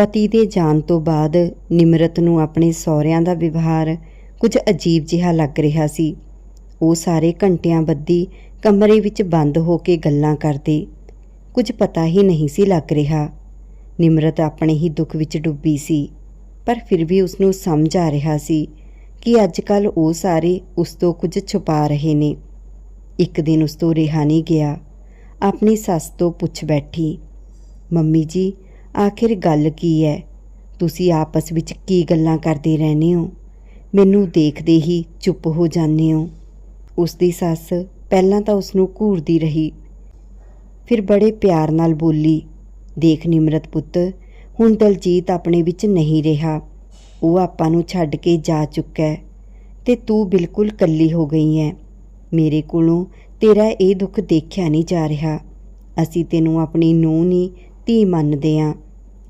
ਪਤੀ ਦੇ ਜਾਣ ਤੋਂ ਬਾਅਦ ਨਿਮਰਤ ਨੂੰ ਆਪਣੇ ਸਹੁਰਿਆਂ ਦਾ ਵਿਵਹਾਰ ਕੁਝ ਅਜੀਬ ਜਿਹਾ ਲੱਗ ਰਿਹਾ ਸੀ। ਉਹ ਸਾਰੇ ਘੰਟਿਆਂ ਬੱਧੀ ਕਮਰੇ ਵਿੱਚ ਬੰਦ ਹੋ ਕੇ ਗੱਲਾਂ ਕਰਦੇ। ਕੁਝ ਪਤਾ ਹੀ ਨਹੀਂ ਸੀ ਲੱਗ ਰਿਹਾ। ਨਿਮਰਤ ਆਪਣੇ ਹੀ ਦੁੱਖ ਵਿੱਚ ਡੁੱਬੀ ਸੀ, ਪਰ ਫਿਰ ਵੀ ਉਸ ਨੂੰ ਸਮਝ ਆ ਰਿਹਾ ਸੀ ਕਿ ਅੱਜ-ਕੱਲ ਉਹ ਸਾਰੇ ਉਸ ਤੋਂ ਕੁਝ ਛੁਪਾ ਰਹੇ ਨੇ। ਇੱਕ ਦਿਨ ਉਸ ਤੋਂ ਰਿਹਾ ਨਹੀਂ ਗਿਆ। ਆਪਣੀ ਸੱਸ ਤੋਂ ਪੁੱਛ ਬੈਠੀ, ਮੰਮੀ ਜੀ ਆਖਿਰ ਗੱਲ ਕੀ ਹੈ ਤੁਸੀਂ ਆਪਸ ਵਿੱਚ ਕੀ ਗੱਲਾਂ ਕਰਦੇ ਰਹਿੰਦੇ ਹੋ? ਮੈਨੂੰ ਦੇਖਦੇ ਹੀ ਚੁੱਪ ਹੋ ਜਾਂਦੇ ਹੋ। ਉਸ ਦੀ ਸੱਸ ਪਹਿਲਾਂ ਤਾਂ ਉਸ ਨੂੰ ਘੂਰਦੀ ਰਹੀ। ਫਿਰ ਬੜੇ ਪਿਆਰ ਨਾਲ ਬੋਲੀ, ਦੇਖ ਨਿਮਰਤ ਪੁੱਤ, ਹੁਣ ਦਲਜੀਤ ਆਪਣੇ ਵਿੱਚ ਨਹੀਂ ਰਿਹਾ। ਉਹ ਆਪਾਂ ਨੂੰ ਛੱਡ ਕੇ ਜਾ ਚੁੱਕਾ ਹੈ ਤੇ ਤੂੰ ਬਿਲਕੁਲ ਇਕੱਲੀ ਹੋ ਗਈ ਹੈ ਮੇਰੇ ਕੋਲੋਂ ਤੇਰਾ ਇਹ ਦੁੱਖ ਦੇਖਿਆ ਨਹੀਂ ਜਾ ਰਿਹਾ। ਅਸੀਂ ਤੈਨੂੰ ਆਪਣੀ ਨੂੰਹ ਨਹੀਂ ਧੀ ਮੰਨਦੇ ਹਾਂ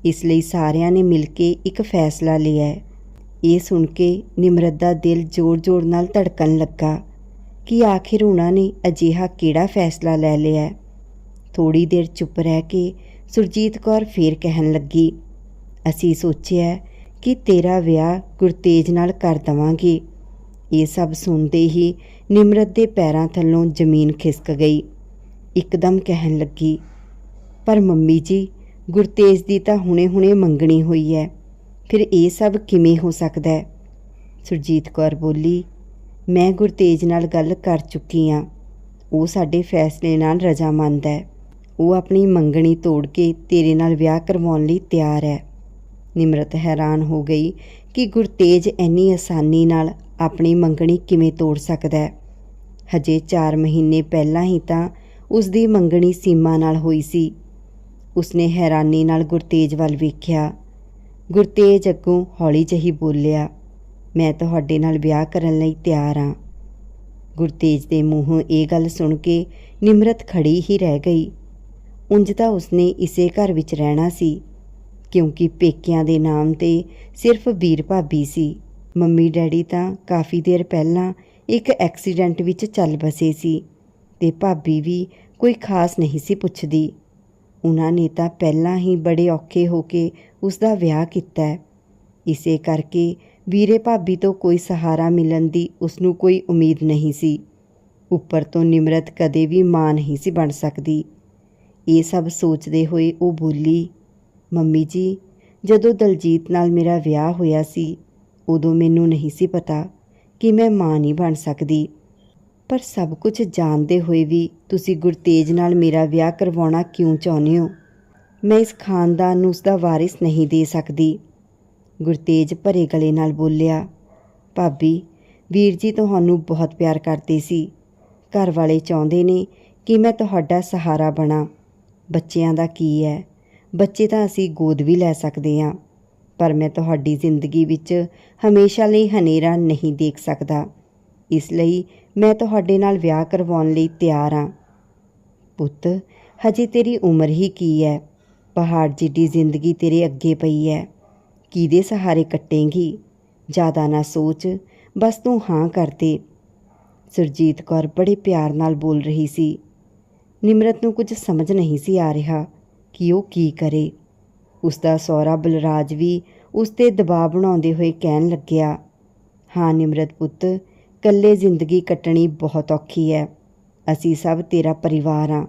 ਇਸ ਲਈ ਸਾਰਿਆਂ ਨੇ ਮਿਲ ਕੇ ਇੱਕ ਫੈਸਲਾ ਲਿਆ ਹੈ। ਇਹ ਸੁਣ ਕੇ ਨਿਮਰਤ ਦਾ ਦਿਲ ਜ਼ੋਰ-ਜ਼ੋਰ ਨਾਲ ਧੜਕਣ ਲੱਗਾ ਕਿ ਆਖਿਰ ਉਹਨਾਂ ਨੇ ਅਜਿਹਾ ਕਿਹੜਾ ਫੈਸਲਾ ਲੈ ਲਿਆ ਹੈ। ਥੋੜੀ ਦੇਰ ਚੁੱਪ ਰਹਿ ਕੇ ਸੁਰਜੀਤ ਕੌਰ ਫੇਰ ਕਹਿਣ ਲੱਗੀ, ਅਸੀਂ ਸੋਚਿਆ ਕਿ ਤੇਰਾ ਵਿਆਹ ਗੁਰਤੇਜ ਨਾਲ ਕਰ ਦਵਾਂਗੇ। ਇਹ ਸਭ ਸੁਣਦੇ ਹੀ ਨਿਮਰਤ ਦੇ ਪੈਰਾਂ ਥੱਲੋਂ ਜ਼ਮੀਨ ਖਿਸਕ ਗਈ। ਇੱਕਦਮ ਕਹਿਣ ਲੱਗੀ ਪਰ ਮੰਮੀ ਜੀ, ਗੁਰਤੇਜ ਦੀ ਤਾਂ ਹੁਣੇ-ਹੁਣੇ ਮੰਗਣੀ ਹੋਈ ਹੈ ਫਿਰ ਇਹ ਸਭ ਕਿਵੇਂ ਹੋ ਸਕਦਾ ਹੈ ਸੁਰਜੀਤ ਕੌਰ ਬੋਲੀ, ਮੈਂ ਗੁਰਤੇਜ ਨਾਲ ਗੱਲ ਕਰ ਚੁੱਕੀ ਹਾਂ ਉਹ ਸਾਡੇ ਫੈਸਲੇ ਨਾਲ ਰਜ਼ਾਮੰਦ ਹੈ ਉਹ ਆਪਣੀ ਮੰਗਣੀ ਤੋੜ ਕੇ ਤੇਰੇ ਨਾਲ ਵਿਆਹ ਕਰਵਾਉਣ ਲਈ ਤਿਆਰ ਹੈ ਨਿਮਰਤ ਹੈਰਾਨ ਹੋ ਗਈ ਕਿ ਗੁਰਤੇਜ ਇੰਨੀ ਆਸਾਨੀ ਨਾਲ ਆਪਣੀ ਮੰਗਣੀ ਕਿਵੇਂ ਤੋੜ ਸਕਦਾ ਹੈ ਹਜੇ 4 ਮਹੀਨੇ ਪਹਿਲਾਂ ਹੀ ਤਾਂ ਉਸ ਦੀ ਮੰਗਣੀ ਸੀਮਾ ਨਾਲ ਹੋਈ ਸੀ। ਉਸਨੇ ਹੈਰਾਨੀ ਨਾਲ ਗੁਰਤੇਜ ਵੱਲ ਵੇਖਿਆ। ਗੁਰਤੇਜ ਅੱਗੋਂ ਹੌਲੀ ਜਹੀ ਬੋਲਿਆ, ਮੈਂ ਤੁਹਾਡੇ ਨਾਲ ਵਿਆਹ ਕਰਨ ਲਈ ਤਿਆਰ ਹਾਂ ਗੁਰਤੇਜ ਦੇ ਮੂੰਹੋਂ ਇਹ ਗੱਲ ਸੁਣ ਕੇ ਨਿਮਰਤ ਖੜੀ ਹੀ ਰਹਿ ਗਈ। ਉਂਝ ਤਾਂ ਉਸਨੇ ਇਸੇ ਘਰ ਵਿੱਚ ਰਹਿਣਾ ਸੀ, ਕਿਉਂਕਿ ਪੇਕਿਆਂ ਦੇ ਨਾਮ ਤੇ ਸਿਰਫ ਵੀਰ ਭਾਬੀ ਸੀ। ਮੰਮੀ ਡੈਡੀ ਤਾਂ ਕਾਫੀ ਦੇਰ ਪਹਿਲਾਂ ਇੱਕ ਐਕਸੀਡੈਂਟ ਵਿੱਚ ਚੱਲ ਬਸੇ ਸੀ ਤੇ ਭਾਬੀ ਵੀ ਕੋਈ ਖਾਸ ਨਹੀਂ ਸੀ ਪੁੱਛਦੀ। ਉਹਨਾਂ ਨੇ ਤਾਂ ਪਹਿਲਾਂ ਹੀ ਬੜੇ ਔਖੇ ਹੋ ਕੇ ਉਸ ਦਾ ਵਿਆਹ ਕੀਤਾ ਹੈ। ਇਸੇ ਕਰਕੇ ਵੀਰੇ ਭਾਬੀ ਤੋਂ ਕੋਈ ਸਹਾਰਾ ਮਿਲਣ ਦੀ ਉਸ ਨੂੰ ਕੋਈ ਉਮੀਦ ਨਹੀਂ ਸੀ। ਉੱਪਰ ਤੋਂ ਨਿਮਰਤ ਕਦੇ ਵੀ ਮਾਂ ਨਹੀਂ ਸੀ ਬਣ ਸਕਦੀ। ਇਹ ਸਭ ਸੋਚਦੇ ਹੋਏ ਉਹ ਬੋਲੀ, ਮੰਮੀ ਜੀ, ਜਦੋਂ ਦਲਜੀਤ ਨਾਲ ਮੇਰਾ ਵਿਆਹ ਹੋਇਆ ਸੀ, ਉਦੋਂ ਮੈਨੂੰ ਨਹੀਂ ਸੀ ਪਤਾ ਕਿ ਮੈਂ ਮਾਂ ਨਹੀਂ ਬਣ ਸਕਦੀ। ਪਰ ਸਭ ਕੁਝ ਜਾਣਦੇ ਹੋਏ ਵੀ ਤੁਸੀਂ ਗੁਰਤੇਜ ਨਾਲ ਮੇਰਾ ਵਿਆਹ ਕਰਵਾਉਣਾ ਕਿਉਂ ਚਾਹੁੰਦੇ ਹੋ? ਮੈਂ ਇਸ ਖਾਨਦਾਨ ਨੂੰ ਉਸ ਦਾ ਵਾਰਿਸ ਨਹੀਂ ਦੇ ਸਕਦੀ। ਗੁਰਤੇਜ ਭਰੇ ਗਲੇ ਨਾਲ ਬੋਲਿਆ, ਭਾਬੀ, ਵੀਰ ਜੀ ਤੁਹਾਨੂੰ ਬਹੁਤ ਪਿਆਰ ਕਰਦੇ ਸੀ। ਘਰ ਵਾਲੇ ਚਾਹੁੰਦੇ ਨੇ ਕਿ ਮੈਂ ਤੁਹਾਡਾ ਸਹਾਰਾ ਬਣਾ। ਬੱਚਿਆਂ ਦਾ ਕੀ ਹੈ? ਬੱਚੇ ਤਾਂ ਅਸੀਂ ਗੋਦ ਵੀ ਲੈ ਸਕਦੇ ਹਾਂ, ਪਰ ਮੈਂ ਤੁਹਾਡੀ ਜ਼ਿੰਦਗੀ ਵਿੱਚ ਹਮੇਸ਼ਾ ਲਈ ਹਨੇਰਾ ਨਹੀਂ ਦੇਖ ਸਕਦਾ। ਇਸ ਲਈ ਮੈਂ ਤੁਹਾਡੇ ਨਾਲ ਵਿਆਹ ਕਰਵਾਉਣ ਲਈ ਤਿਆਰ ਹਾਂ। ਪੁੱਤ, ਹਜੇ ਤੇਰੀ ਉਮਰ ਹੀ ਕੀ ਹੈ? ਪਹਾੜ ਜਿੱਡੀ ਜ਼ਿੰਦਗੀ ਤੇਰੇ ਅੱਗੇ ਪਈ ਹੈ। ਕਿਹਦੇ ਸਹਾਰੇ ਕੱਟੇਂਗੀ? ਜ਼ਿਆਦਾ ਨਾ ਸੋਚ, ਬਸ ਤੂੰ ਹਾਂ ਕਰ ਦੇ। ਸੁਰਜੀਤ ਕੌਰ ਬੜੇ ਪਿਆਰ ਨਾਲ ਬੋਲ ਰਹੀ ਸੀ। ਨਿਮਰਤ ਨੂੰ ਕੁਝ ਸਮਝ ਨਹੀਂ ਸੀ ਆ ਰਿਹਾ ਕਿ ਉਹ ਕੀ ਕਰੇ। ਉਸ ਦਾ ਸਹੁਰਾ ਬਲਰਾਜ ਵੀ ਉਸ ਤੇ ਦਬਾਅ ਬਣਾਉਂਦੇ ਹੋਏ ਕਹਿਣ ਲੱਗਿਆ, ਹਾਂ ਨਿਮਰਤ ਪੁੱਤ ਇਕੱਲੇ ਜ਼ਿੰਦਗੀ ਕੱਟਣੀ ਬਹੁਤ ਔਖੀ ਹੈ। ਅਸੀਂ ਸਭ ਤੇਰਾ ਪਰਿਵਾਰ ਆ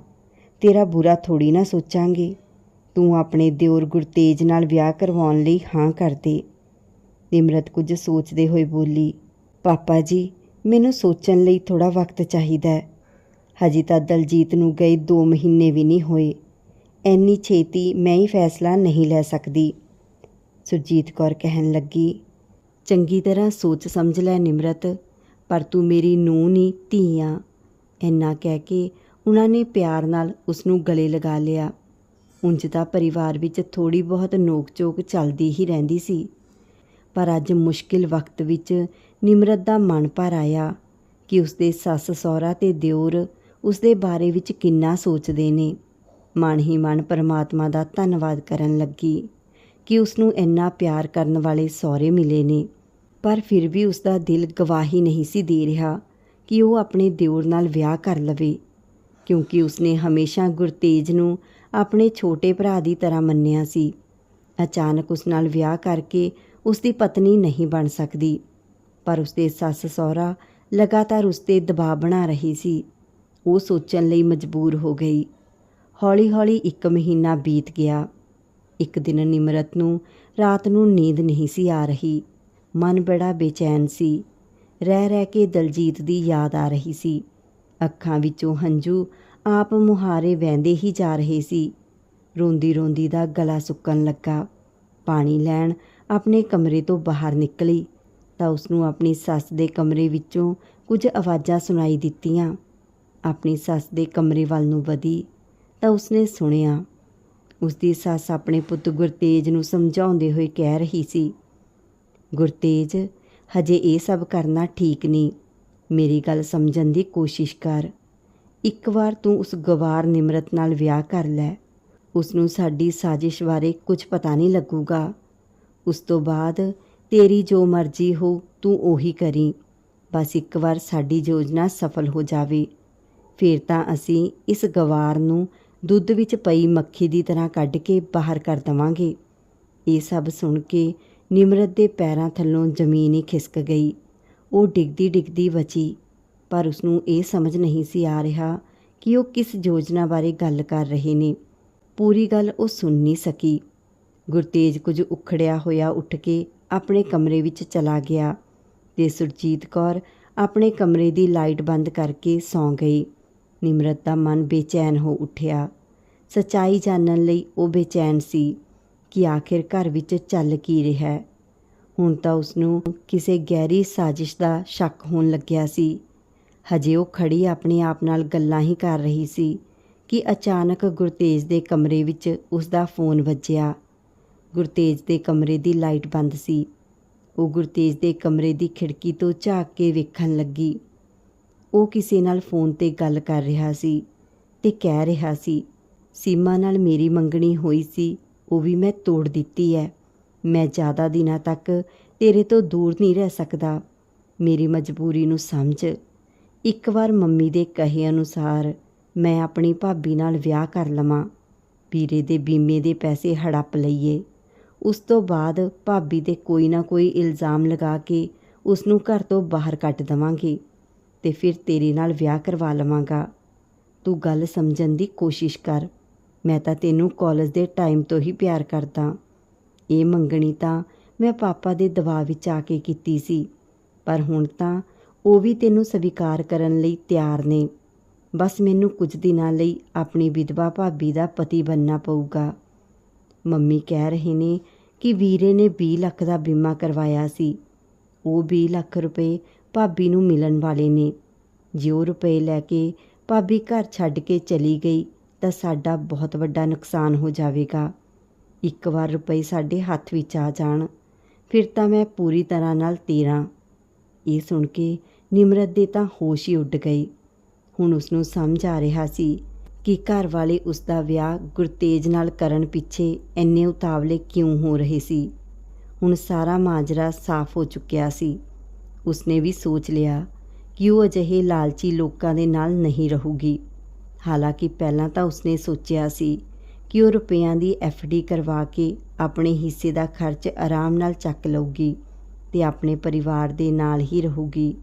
ਤੇਰਾ ਬੁਰਾ ਥੋੜੀ ਨਾ ਸੋਚਾਂਗੇ। ਤੂੰ ਆਪਣੇ ਦਿਓਰ ਗੁਰਤੇਜ ਨਾਲ ਵਿਆਹ ਕਰਵਾਉਣ ਲਈ ਹਾਂ ਕਰ ਦੇ ਨਿਮਰਤ ਕੁਝ ਸੋਚਦੇ ਹੋਏ ਬੋਲੀ, ਪਾਪਾ ਜੀ, ਮੈਨੂੰ ਸੋਚਣ ਲਈ ਥੋੜਾ ਵਕਤ ਚਾਹੀਦਾ ਹੈ। ਹਜੇ ਤਾਂ ਦਲਜੀਤ ਨੂੰ ਗਏ 2 ਮਹੀਨੇ ਵੀ ਨਹੀਂ ਹੋਏ। ਐਨੀ ਛੇਤੀ ਮੈਂ ਹੀ ਫੈਸਲਾ ਨਹੀਂ ਲੈ ਸਕਦੀ। ਸੁਰਜੀਤ ਕੌਰ ਕਹਿਣ ਲੱਗੀ। ਚੰਗੀ ਤਰ੍ਹਾਂ ਸੋਚ ਸਮਝ ਲੈ ਨਿਮਰਤ। ਪਰ ਤੂੰ ਮੇਰੀ ਨੂੰਹ ਨਹੀਂ ਧੀ ਆਂ। ਇੰਨਾ ਕਹਿ ਕੇ ਉਹਨਾਂ ਨੇ ਪਿਆਰ ਨਾਲ ਉਸ ਨੂੰ ਗਲੇ ਲਗਾ ਲਿਆ। ਉਂਝ ਤਾਂ ਪਰਿਵਾਰ ਵਿੱਚ ਥੋੜੀ ਬਹੁਤ ਨੋਕ-ਝੋਕ ਚੱਲਦੀ ਹੀ ਰਹਿੰਦੀ ਸੀ। ਪਰ ਅੱਜ ਮੁਸ਼ਕਿਲ ਵਕਤ ਵਿੱਚ ਨਿਮਰਤ ਦਾ ਮਨ ਭਰ ਆਇਆ ਕਿ ਉਸਦੇ ਸੱਸ ਸਹੁਰਾ ਤੇ ਦਿਓਰ ਉਸਦੇ ਬਾਰੇ ਵਿੱਚ ਕਿੰਨਾ ਸੋਚਦੇ ਨੇ। ਮਨ ਹੀ ਮਨ ਪਰਮਾਤਮਾ ਦਾ ਧੰਨਵਾਦ ਕਰਨ ਲੱਗੀ ਕਿ ਉਸ ਨੂੰ ਇੰਨਾ ਪਿਆਰ ਕਰਨ ਵਾਲੇ ਸਹੁਰੇ ਮਿਲੇ ਨੇ। ਪਰ ਫਿਰ ਵੀ ਉਸ ਦਾ ਦਿਲ ਗਵਾਹੀ ਨਹੀਂ ਸੀ ਦੇ ਰਿਹਾ ਕਿ ਉਹ ਆਪਣੇ ਦਿਓਰ ਨਾਲ ਵਿਆਹ ਕਰ ਲਵੇ, ਕਿਉਂਕਿ ਉਸਨੇ ਹਮੇਸ਼ਾ ਗੁਰਤੇਜ ਨੂੰ ਆਪਣੇ ਛੋਟੇ ਭਰਾ ਦੀ ਤਰ੍ਹਾਂ ਮੰਨਿਆ ਸੀ। ਅਚਾਨਕ ਉਸ ਨਾਲ ਵਿਆਹ ਕਰਕੇ ਉਸ ਦੀ ਪਤਨੀ ਨਹੀਂ ਬਣ ਸਕਦੀ, ਪਰ ਉਸਦੇ ਸੱਸ ਸਹੁਰਾ ਲਗਾਤਾਰ ਉਸ ਤੇ ਦਬਾਅ ਬਣਾ ਰਹੀ ਸੀ। ਉਹ ਸੋਚਣ ਲਈ ਮਜਬੂਰ ਹੋ ਗਈ। ਹੌਲੀ-ਹੌਲੀ ਇੱਕ ਮਹੀਨਾ ਬੀਤ ਗਿਆ। ਇੱਕ ਦਿਨ ਨਿਮਰਤ ਨੂੰ ਰਾਤ ਨੂੰ ਨੀਂਦ ਨਹੀਂ ਸੀ ਆ ਰਹੀ। ਮਨ ਬੜਾ ਬੇਚੈਨ ਸੀ। ਰਹਿ ਰਹਿ ਕੇ ਦਲਜੀਤ ਦੀ ਯਾਦ ਆ ਰਹੀ ਸੀ। ਅੱਖਾਂ ਵਿੱਚੋਂ ਹੰਝੂ ਆਪ ਮੁਹਾਰੇ ਵਹਿੰਦੇ ਹੀ ਜਾ ਰਹੇ ਸੀ। ਰੋਂਦੀ ਰੋਂਦੀ ਦਾ ਗਲਾ ਸੁੱਕਣ ਲੱਗਾ। ਪਾਣੀ ਲੈਣ ਆਪਣੇ ਕਮਰੇ ਤੋਂ ਬਾਹਰ ਨਿਕਲੀ ਤਾਂ ਉਸ ਨੂੰ ਆਪਣੀ ਸੱਸ ਦੇ ਕਮਰੇ ਵਿੱਚੋਂ ਕੁਝ ਆਵਾਜ਼ਾਂ ਸੁਣਾਈ ਦਿੱਤੀਆਂ। ਆਪਣੀ ਸੱਸ ਦੇ ਕਮਰੇ ਵੱਲ ਨੂੰ ਵਧੀ ਤਾਂ ਉਸਨੇ ਸੁਣਿਆ। ਉਸ ਦੀ ਸੱਸ ਆਪਣੇ ਪੁੱਤ ਗੁਰਤੇਜ ਨੂੰ ਸਮਝਾਉਂਦੇ ਹੋਏ ਕਹਿ ਰਹੀ ਸੀ ਗੁਰਤੇਜ, ਹਜੇ ਇਹ ਸਭ ਕਰਨਾ ਠੀਕ ਨਹੀਂ। ਮੇਰੀ ਗੱਲ ਸਮਝਣ ਦੀ ਕੋਸ਼ਿਸ਼ ਕਰ। ਇੱਕ ਵਾਰ ਤੂੰ ਉਸ ਗਵਾਰ ਨਿਮਰਤ ਨਾਲ ਵਿਆਹ ਕਰ ਲੈ। ਉਸ ਨੂੰ ਸਾਡੀ ਸਾਜ਼ਿਸ਼ ਬਾਰੇ ਕੁਝ ਪਤਾ ਨਹੀਂ ਲੱਗੂਗਾ। ਉਸ ਤੋਂ ਬਾਅਦ ਤੇਰੀ ਜੋ ਮਰਜ਼ੀ ਹੋ, ਤੂੰ ਉਹੀ ਕਰੀ। ਬਸ ਇੱਕ ਵਾਰ ਸਾਡੀ ਯੋਜਨਾ ਸਫਲ ਹੋ ਜਾਵੇ। ਫਿਰ ਤਾਂ ਅਸੀਂ ਇਸ ਗਵਾਰ ਨੂੰ ਦੁੱਧ ਵਿੱਚ ਪਈ ਮੱਖੀ ਦੀ ਤਰ੍ਹਾਂ ਕੱਢ ਕੇ ਬਾਹਰ ਕਰ ਦਵਾਂਗੇ। ਇਹ ਸਭ ਸੁਣ ਕੇ ਨਿਮਰਤ ਦੇ ਪੈਰਾਂ ਥੱਲੋਂ ਜ਼ਮੀਨ ਹੀ ਖਿਸਕ ਗਈ। ਉਹ ਡਿੱਗਦੀ ਡਿੱਗਦੀ ਬਚੀ, ਪਰ ਉਸ ਨੂੰ ਇਹ ਸਮਝ ਨਹੀਂ ਸੀ ਆ ਰਿਹਾ ਕਿ ਉਹ ਕਿਸ ਯੋਜਨਾ ਬਾਰੇ ਗੱਲ ਕਰ ਰਹੇ ਨੇ। ਪੂਰੀ ਗੱਲ ਉਹ ਸੁਣ ਨਹੀਂ ਸਕੀ। ਗੁਰਤੇਜ ਕੁਝ ਉਖੜਿਆ ਹੋਇਆ ਉੱਠ ਕੇ ਆਪਣੇ ਕਮਰੇ ਵਿੱਚ ਚਲਾ ਗਿਆ ਤੇ ਸੁਰਜੀਤ ਕੌਰ ਆਪਣੇ ਕਮਰੇ ਦੀ ਲਾਈਟ ਬੰਦ ਕਰਕੇ ਸੌਂ ਗਈ। ਨਿਮਰਤ ਦਾ ਮਨ ਬੇਚੈਨ ਹੋ ਉੱਠਿਆ। ਸਚਾਈ ਜਾਣਨ ਲਈ ਉਹ ਬੇਚੈਨ ਸੀ। ਕਿ ਆਖਿਰ ਘਰ ਵਿੱਚ ਚੱਲ ਕੀ ਰਿਹਾ ਹੈ? ਹੁਣ ਤਾਂ ਉਸ ਨੂੰ ਕਿਸੇ ਗਹਿਰੀ ਸਾਜ਼ਿਸ਼ ਦਾ ਸ਼ੱਕ ਹੋਣ ਲੱਗਿਆ ਸੀ। ਹਜੇ ਉਹ ਖੜੀ ਆਪਣੇ ਆਪ ਨਾਲ ਗੱਲਾਂ ਹੀ ਕਰ ਰਹੀ ਸੀ ਕਿ ਅਚਾਨਕ ਗੁਰਤੇਜ ਦੇ ਕਮਰੇ ਵਿੱਚ ਉਸ ਦਾ ਫੋਨ ਵੱਜਿਆ। ਗੁਰਤੇਜ ਦੇ ਕਮਰੇ ਦੀ ਲਾਈਟ ਬੰਦ ਸੀ। ਉਹ ਗੁਰਤੇਜ ਦੇ ਕਮਰੇ ਦੀ ਖਿੜਕੀ ਤੋਂ ਝਾਕ ਕੇ ਵੇਖਣ ਲੱਗੀ। ਉਹ ਕਿਸੇ ਨਾਲ ਫੋਨ ਤੇ ਗੱਲ ਕਰ ਰਿਹਾ ਸੀ ਤੇ ਕਹਿ ਰਿਹਾ ਸੀ, ਸੀਮਾ ਨਾਲ ਮੇਰੀ ਮੰਗਣੀ ਹੋਈ ਸੀ। ਉਹ ਵੀ ਮੈਂ ਤੋੜ ਦਿੱਤੀ ਹੈ ਮੈਂ ਜ਼ਿਆਦਾ ਦਿਨਾਂ ਤੱਕ ਤੇਰੇ ਤੋਂ ਦੂਰ ਨਹੀਂ ਰਹਿ ਸਕਦਾ। ਮੇਰੀ ਮਜਬੂਰੀ ਨੂੰ ਸਮਝ। ਇੱਕ ਵਾਰ ਮੰਮੀ ਦੇ ਕਹੇ ਅਨੁਸਾਰ ਮੈਂ ਆਪਣੀ ਭਾਬੀ ਨਾਲ ਵਿਆਹ ਕਰ ਲਵਾਂ। ਵੀਰੇ ਦੇ ਬੀਮੇ ਦੇ ਪੈਸੇ ਹੜੱਪ ਲਈਏ। ਉਸ ਤੋਂ ਬਾਅਦ ਭਾਬੀ ਦੇ ਕੋਈ ਨਾ ਕੋਈ ਇਲਜ਼ਾਮ ਲਗਾ ਕੇ ਉਸ ਨੂੰ ਘਰ ਤੋਂ ਬਾਹਰ ਕੱਢ ਦਵਾਂਗੇ ਤੇ ਫਿਰ ਤੇਰੇ ਨਾਲ ਵਿਆਹ ਕਰਵਾ ਲਵਾਂਗਾ। ਤੂੰ ਗੱਲ ਸਮਝਣ ਦੀ ਕੋਸ਼ਿਸ਼ ਕਰ। ਮੈਂ ਤਾਂ ਤੈਨੂੰ ਕਾਲਜ ਦੇ ਟਾਈਮ ਤੋਂ ਹੀ ਪਿਆਰ ਕਰਦਾ। ਇਹ ਮੰਗਣੀ ਤਾਂ ਮੈਂ ਪਾਪਾ ਦੇ ਦਬਾਅ ਵਿੱਚ ਆ ਕੇ ਕੀਤੀ ਸੀ, ਪਰ ਹੁਣ ਤਾਂ ਉਹ ਵੀ ਤੈਨੂੰ ਸਵੀਕਾਰ ਕਰਨ ਲਈ ਤਿਆਰ ਨੇ। ਬਸ ਮੈਨੂੰ ਕੁਝ ਦਿਨਾਂ ਲਈ ਆਪਣੀ ਵਿਧਵਾ ਭਾਬੀ ਦਾ ਪਤੀ ਬਣਨਾ ਪਊਗਾ। ਮੰਮੀ ਕਹਿ ਰਹੇ ਨੇ ਕਿ ਵੀਰੇ ਨੇ 20 ਲੱਖ ਦਾ ਬੀਮਾ ਕਰਵਾਇਆ ਸੀ। ਉਹ 20 ਲੱਖ ਰੁਪਏ ਭਾਬੀ ਨੂੰ ਮਿਲਣ ਵਾਲੇ ਨੇ। ਜੇ ਉਹ ਰੁਪਏ ਲੈ ਕੇ ਭਾਬੀ ਘਰ ਛੱਡ ਕੇ ਚਲੀ ਗਈ। ਤਾਂ ਸਾਡਾ ਬਹੁਤ ਵੱਡਾ ਨੁਕਸਾਨ ਹੋ ਜਾਵੇਗਾ। ਇੱਕ ਵਾਰ ਰੁਪਏ ਸਾਡੇ ਹੱਥ ਵਿੱਚ ਆ ਜਾਣ, ਫਿਰ ਤਾਂ ਮੈਂ ਪੂਰੀ ਤਰ੍ਹਾਂ ਨਾਲ ਤੇਰਾ। ਇਹ ਸੁਣ ਕੇ ਨਿਮਰਤ ਦੇ ਤਾਂ ਹੋਸ਼ ਹੀ ਉੱਡ ਗਈ। ਹੁਣ ਉਸ ਨੂੰ ਸਮਝ ਆ ਰਿਹਾ ਸੀ ਕਿ ਘਰ ਵਾਲੇ ਉਸ ਦਾ ਵਿਆਹ ਗੁਰਤੇਜ ਨਾਲ ਕਰਨ ਪਿੱਛੇ ਇੰਨੇ ਉਤਾਵਲੇ ਕਿਉਂ ਹੋ ਰਹੇ ਸੀ। ਹੁਣ ਸਾਰਾ ਮਾਜਰਾ ਸਾਫ਼ ਹੋ ਚੁੱਕਿਆ ਸੀ। ਉਸਨੇ ਵੀ ਸੋਚ ਲਿਆ ਕਿ ਉਹ ਅਜਿਹੇ ਲਾਲਚੀ ਲੋਕਾਂ ਦੇ ਨਾਲ ਨਹੀਂ ਰਹੂਗੀ। ਹਾਲਾਂਕਿ ਪਹਿਲਾਂ ਤਾਂ ਉਸਨੇ ਸੋਚਿਆ ਸੀ ਕਿ ਉਹ ਰੁਪਈਆਂ ਦੀ ਡੀ ਕਰਵਾ ਕੇ ਆਪਣੇ ਹਿੱਸੇ ਦਾ ਖਰਚ ਆਰਾਮ ਨਾਲ ਚੱਕ ਲਊਗੀ ਤੇ ਆਪਣੇ ਪਰਿਵਾਰ ਦੇ ਨਾਲ ਹੀ ਰਹੂਗੀ।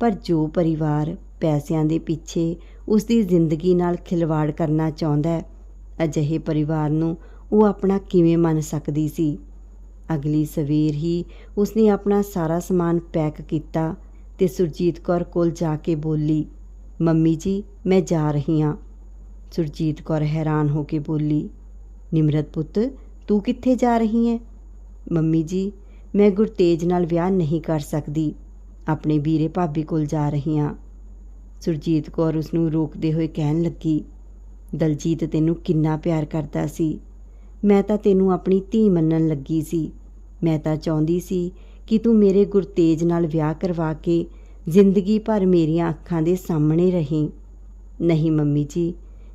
ਪਰ ਜੋ ਪਰਿਵਾਰ ਪੈਸਿਆਂ ਦੇ ਪਿੱਛੇ ਉਸ ਦੀ ਜ਼ਿੰਦਗੀ ਨਾਲ ਖਿਲਵਾੜ ਕਰਨਾ ਚਾਹੁੰਦਾ ਹੈ, ਅਜਿਹੇ ਪਰਿਵਾਰ ਨੂੰ ਉਹ ਆਪਣਾ ਕਿਵੇਂ ਮੰਨ ਸਕਦੀ ਸੀ? ਅਗਲੀ ਸਵੇਰ ਹੀ ਉਸਨੇ ਆਪਣਾ ਸਾਰਾ ਸਮਾਨ ਪੈਕ ਕੀਤਾ ਤੇ ਸੁਰਜੀਤ ਕੌਰ ਕੋਲ ਜਾ ਕੇ ਬੋਲੀ ਮੰਮੀ ਜੀ, ਮੈਂ ਜਾ ਰਹੀ ਹਾਂ। ਸੁਰਜੀਤ ਕੌਰ ਹੈਰਾਨ ਹੋ ਕੇ ਬੋਲੀ, ਨਿਮਰਤ ਪੁੱਤ, ਤੂੰ ਕਿੱਥੇ ਜਾ ਰਹੀ ਹੈ? ਮੰਮੀ ਜੀ, ਮੈਂ ਗੁਰਤੇਜ ਨਾਲ ਵਿਆਹ ਨਹੀਂ ਕਰ ਸਕਦੀ। ਆਪਣੇ ਵੀਰੇ ਭਾਬੀ ਕੋਲ ਜਾ ਰਹੀ ਹਾਂ। ਸੁਰਜੀਤ ਕੌਰ ਉਸ ਨੂੰ ਰੋਕਦੇ ਹੋਏ ਕਹਿਣ ਲੱਗੀ, ਦਲਜੀਤ ਤੈਨੂੰ ਕਿੰਨਾ ਪਿਆਰ ਕਰਦਾ ਸੀ। ਮੈਂ ਤਾਂ ਤੈਨੂੰ ਆਪਣੀ ਧੀ ਮੰਨਣ ਲੱਗੀ ਸੀ। ਮੈਂ ਤਾਂ ਚਾਹੁੰਦੀ ਸੀ ਕਿ ਤੂੰ ਮੇਰੇ ਗੁਰਤੇਜ ਨਾਲ ਵਿਆਹ ਕਰਵਾ ਕੇ ਜ਼ਿੰਦਗੀ ਭਰ ਮੇਰੀਆਂ ਅੱਖਾਂ ਦੇ ਸਾਹਮਣੇ ਰਹੀ। ਨਹੀਂ ਮੰਮੀ ਜੀ,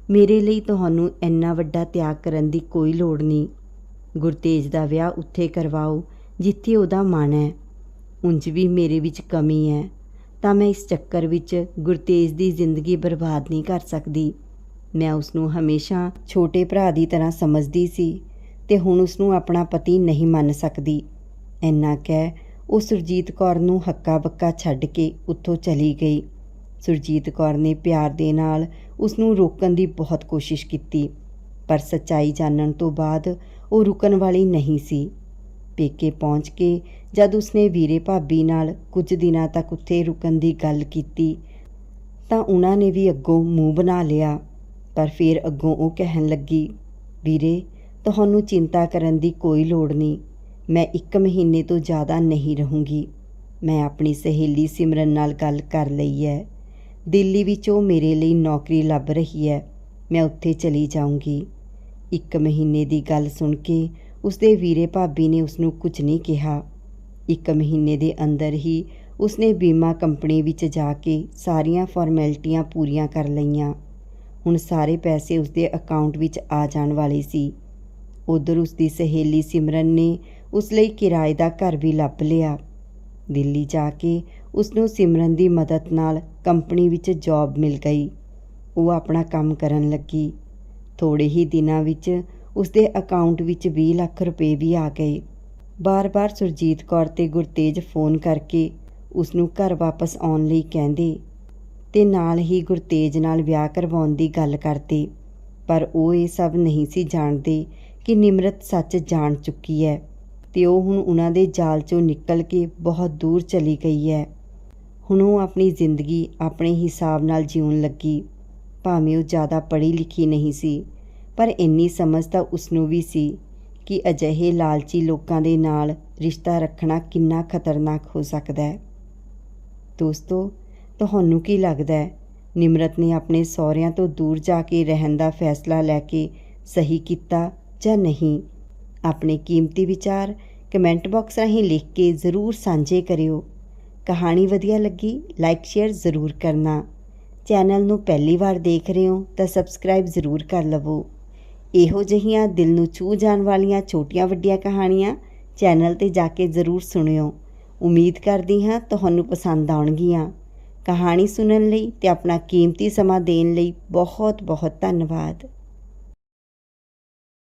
ਮੇਰੇ ਲਈ ਤੁਹਾਨੂੰ ਇੰਨਾ ਵੱਡਾ ਤਿਆਗ ਕਰਨ ਦੀ ਕੋਈ ਲੋੜ ਨਹੀਂ। ਗੁਰਤੇਜ ਦਾ ਵਿਆਹ ਉੱਥੇ ਕਰਵਾਓ, ਜਿੱਥੇ ਉਹਦਾ ਮਨ ਹੈ। ਉਂਝ ਵੀ ਮੇਰੇ ਵਿੱਚ ਕਮੀ ਹੈ, ਤਾਂ ਮੈਂ ਇਸ ਚੱਕਰ ਵਿੱਚ ਗੁਰਤੇਜ ਦੀ ਜ਼ਿੰਦਗੀ ਬਰਬਾਦ ਨਹੀਂ ਕਰ ਸਕਦੀ। ਮੈਂ ਉਸ ਨੂੰ ਹਮੇਸ਼ਾ ਛੋਟੇ ਭਰਾ ਦੀ ਤਰ੍ਹਾਂ ਸਮਝਦੀ ਸੀ ਤੇ ਹੁਣ ਉਸ ਨੂੰ ਆਪਣਾ ਪਤੀ ਨਹੀਂ ਮੰਨ ਸਕਦੀ। ਇੰਨਾ ਕਹਿ ਉਹ ਸੁਰਜੀਤ ਕੌਰ ਨੂੰ ਹੱਕਾ ਬੱਕਾ ਛੱਡ ਕੇ ਉੱਥੋਂ ਚਲੀ ਗਈ। ਸੁਰਜੀਤ ਕੌਰ ਨੇ ਪਿਆਰ ਦੇ ਨਾਲ ਉਸ ਨੂੰ ਰੋਕਣ ਦੀ ਬਹੁਤ ਕੋਸ਼ਿਸ਼ ਕੀਤੀ, ਪਰ ਸੱਚਾਈ ਜਾਣਨ ਤੋਂ ਬਾਅਦ ਉਹ ਰੁਕਣ ਵਾਲੀ ਨਹੀਂ ਸੀ। ਪੇਕੇ ਪਹੁੰਚ ਕੇ ਜਦ ਉਸਨੇ ਵੀਰੇ ਭਾਬੀ ਨਾਲ ਕੁਝ ਦਿਨਾਂ ਤੱਕ ਉੱਥੇ ਰੁਕਣ ਦੀ ਗੱਲ ਕੀਤੀ, ਤਾਂ ਉਹਨਾਂ ਨੇ ਵੀ ਅੱਗੋਂ ਮੂੰਹ ਬਣਾ ਲਿਆ, ਪਰ ਫਿਰ ਅੱਗੋਂ ਉਹ ਕਹਿਣ ਲੱਗੀ, ਵੀਰੇ, ਤੁਹਾਨੂੰ ਚਿੰਤਾ ਕਰਨ ਦੀ ਕੋਈ ਲੋੜ ਨਹੀਂ। ਮੈਂ ਇੱਕ ਮਹੀਨੇ ਤੋਂ ਜ਼ਿਆਦਾ ਨਹੀਂ ਰਹੂੰਗੀ। ਮੈਂ ਆਪਣੀ ਸਹੇਲੀ ਸਿਮਰਨ ਨਾਲ ਗੱਲ ਕਰ ਲਈ ਹੈ। ਦਿੱਲੀ ਵਿੱਚ ਉਹ ਮੇਰੇ ਲਈ ਨੌਕਰੀ ਲੱਭ ਰਹੀ ਹੈ। ਮੈਂ ਉੱਥੇ ਚਲੀ ਜਾਊਂਗੀ। ਇੱਕ ਮਹੀਨੇ ਦੀ ਗੱਲ ਸੁਣ ਕੇ ਉਸਦੇ ਵੀਰੇ ਭਾਬੀ ਨੇ ਉਸ ਨੂੰ ਕੁਝ ਨਹੀਂ ਕਿਹਾ। ਇੱਕ ਮਹੀਨੇ ਦੇ ਅੰਦਰ ਹੀ ਉਸਨੇ ਬੀਮਾ ਕੰਪਨੀ ਵਿੱਚ ਜਾ ਕੇ ਸਾਰੀਆਂ ਫਾਰਮੈਲਿਟੀਆਂ ਪੂਰੀਆਂ ਕਰ ਲਈਆਂ। ਹੁਣ ਸਾਰੇ ਪੈਸੇ ਉਸਦੇ ਅਕਾਊਂਟ ਵਿੱਚ ਆ ਜਾਣ ਵਾਲੇ ਸੀ। ਉਧਰ ਉਸਦੀ ਸਹੇਲੀ ਸਿਮਰਨ ਨੇ ਉਸ ਲਈ ਕਿਰਾਏ ਦਾ ਘਰ ਵੀ ਲੱਭ ਲਿਆ। ਦਿੱਲੀ ਜਾ ਕੇ ਉਸ ਨੂੰ ਸਿਮਰਨ ਦੀ ਮਦਦ ਨਾਲ ਕੰਪਨੀ ਵਿੱਚ ਜੌਬ ਮਿਲ ਗਈ। ਉਹ ਆਪਣਾ ਕੰਮ ਕਰਨ ਲੱਗੀ। ਥੋੜੇ ਹੀ ਦਿਨਾਂ ਵਿੱਚ ਉਸਦੇ ਅਕਾਊਂਟ ਵਿੱਚ 20 ਲੱਖ ਰੁਪਏ ਵੀ ਆ ਗਏ। ਬਾਰ-ਬਾਰ ਸੁਰਜੀਤ ਕੌਰ ਤੇ ਗੁਰਤੇਜ ਫੋਨ ਕਰਕੇ ਉਸ ਨੂੰ ਘਰ ਵਾਪਸ ਆਉਣ ਲਈ ਕਹਿੰਦੇ ਤੇ ਨਾਲ ਹੀ ਗੁਰਤੇਜ ਨਾਲ ਵਿਆਹ ਕਰਵਾਉਣ ਦੀ ਗੱਲ ਕਰਦੇ। ਪਰ ਉਹ ਇਹ ਸਭ ਨਹੀਂ ਸੀ ਜਾਣਦੇ ਕਿ ਨਿਮਰਤ ਸੱਚ ਜਾਣ ਚੁੱਕੀ ਹੈ। ਤੇ ਉਹ ਹੁਣ ਉਹਨਾਂ ਦੇ ਜਾਲ ਚੋਂ ਨਿਕਲ ਕੇ ਬਹੁਤ ਦੂਰ ਚਲੀ ਗਈ ਹੈ। ਹੁਣ ਉਹ ਆਪਣੀ ਜ਼ਿੰਦਗੀ ਆਪਣੇ ਹਿਸਾਬ ਨਾਲ ਜਿਉਣ ਲੱਗੀ। ਭਾਵੇਂ ਉਹ ਜ਼ਿਆਦਾ ਪੜ੍ਹੀ ਲਿਖੀ ਨਹੀਂ ਸੀ, ਪਰ ਇੰਨੀ ਸਮਝ ਤਾਂ ਉਸ ਨੂੰ ਵੀ ਸੀ ਕਿ ਅਜਿਹੇ ਲਾਲਚੀ ਲੋਕਾਂ ਦੇ ਨਾਲ ਰਿਸ਼ਤਾ ਰੱਖਣਾ ਕਿੰਨਾ ਖਤਰਨਾਕ ਹੋ ਸਕਦਾ ਹੈ। ਦੋਸਤੋ, ਤੁਹਾਨੂੰ ਕੀ ਲੱਗਦਾ ਹੈ? ਨਿਮਰਤ ਨੇ ਆਪਣੇ ਸਹੁਰਿਆਂ ਤੋਂ ਦੂਰ ਜਾ ਕੇ ਰਹਿਣ ਦਾ ਫੈਸਲਾ ਲੈ ਕੇ ਸਹੀ ਕੀਤਾ ਜਾਂ ਨਹੀਂ? ਆਪਣੇ ਕੀਮਤੀ ਵਿਚਾਰ ਕਮੈਂਟ ਬਾਕਸ ਰਾਹੀਂ ਲਿਖ ਕੇ ਜ਼ਰੂਰ ਸਾਂਝੇ ਕਰਿਓ। ਕਹਾਣੀ ਵਧੀਆ ਲੱਗੀ ਲਾਈਕ ਸ਼ੇਅਰ ਜ਼ਰੂਰ ਕਰਨਾ। ਚੈਨਲ ਨੂੰ ਪਹਿਲੀ ਵਾਰ ਦੇਖ ਰਹੇ ਹੋ ਤਾਂ ਸਬਸਕ੍ਰਾਈਬ ਜ਼ਰੂਰ ਕਰ ਲਵੋ। ਇਹੋ ਜਿਹੀਆਂ ਦਿਲ ਨੂੰ ਛੂ ਜਾਣ ਵਾਲੀਆਂ ਛੋਟੀਆਂ ਵੱਡੀਆਂ ਕਹਾਣੀਆਂ ਚੈਨਲ ਤੇ ਜਾ ਕੇ ਜ਼ਰੂਰ ਸੁਣਿਓ। ਉਮੀਦ ਕਰਦੀ ਹਾਂ ਤੁਹਾਨੂੰ ਪਸੰਦ ਆਉਣਗੀਆਂ। ਕਹਾਣੀ ਸੁਣਨ ਲਈ ਤੇ ਆਪਣਾ ਕੀਮਤੀ ਸਮਾਂ ਦੇਣ ਲਈ ਬਹੁਤ ਬਹੁਤ ਧੰਨਵਾਦ।